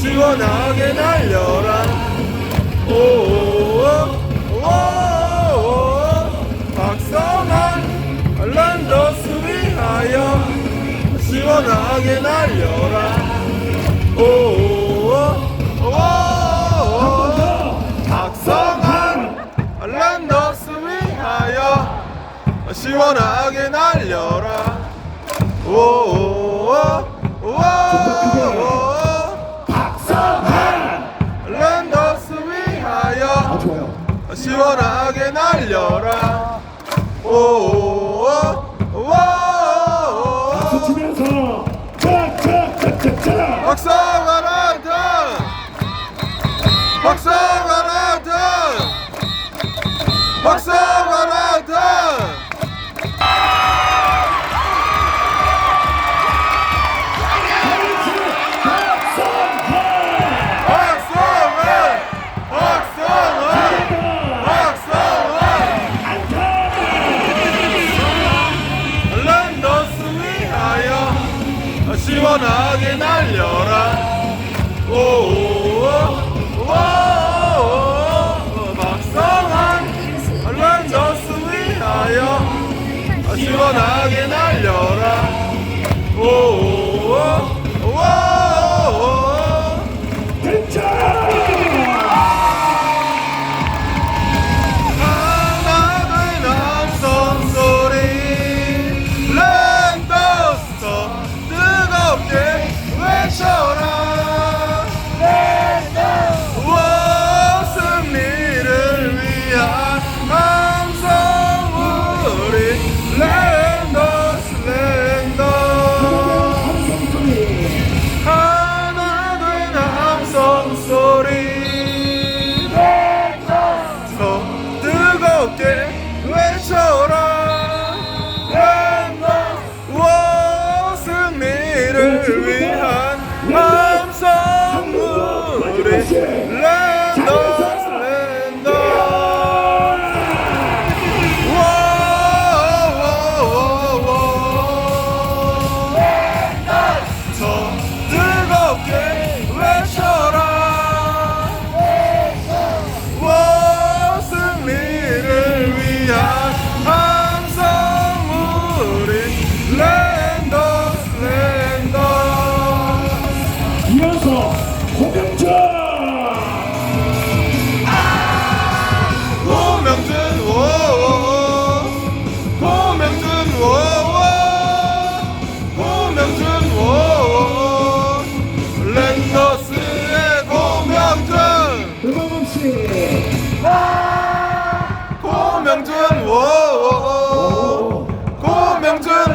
시원하게 날려라. 오오오 박성환 랜더스 위하여 시원하게 날려라. 오오오 시원하게 날려라. 오오오 박성환! 랜더스 위하여 아 좋아요. 시원하게 날려라. 오오오 박수 치면서 짜짜짜짜짜. 박성환 한탄 박성환 한탄 박성환 시원하게 날려라. 오오오 막상한 런던스 위하여. 시원하게 날 아! 고명준 워 고명준.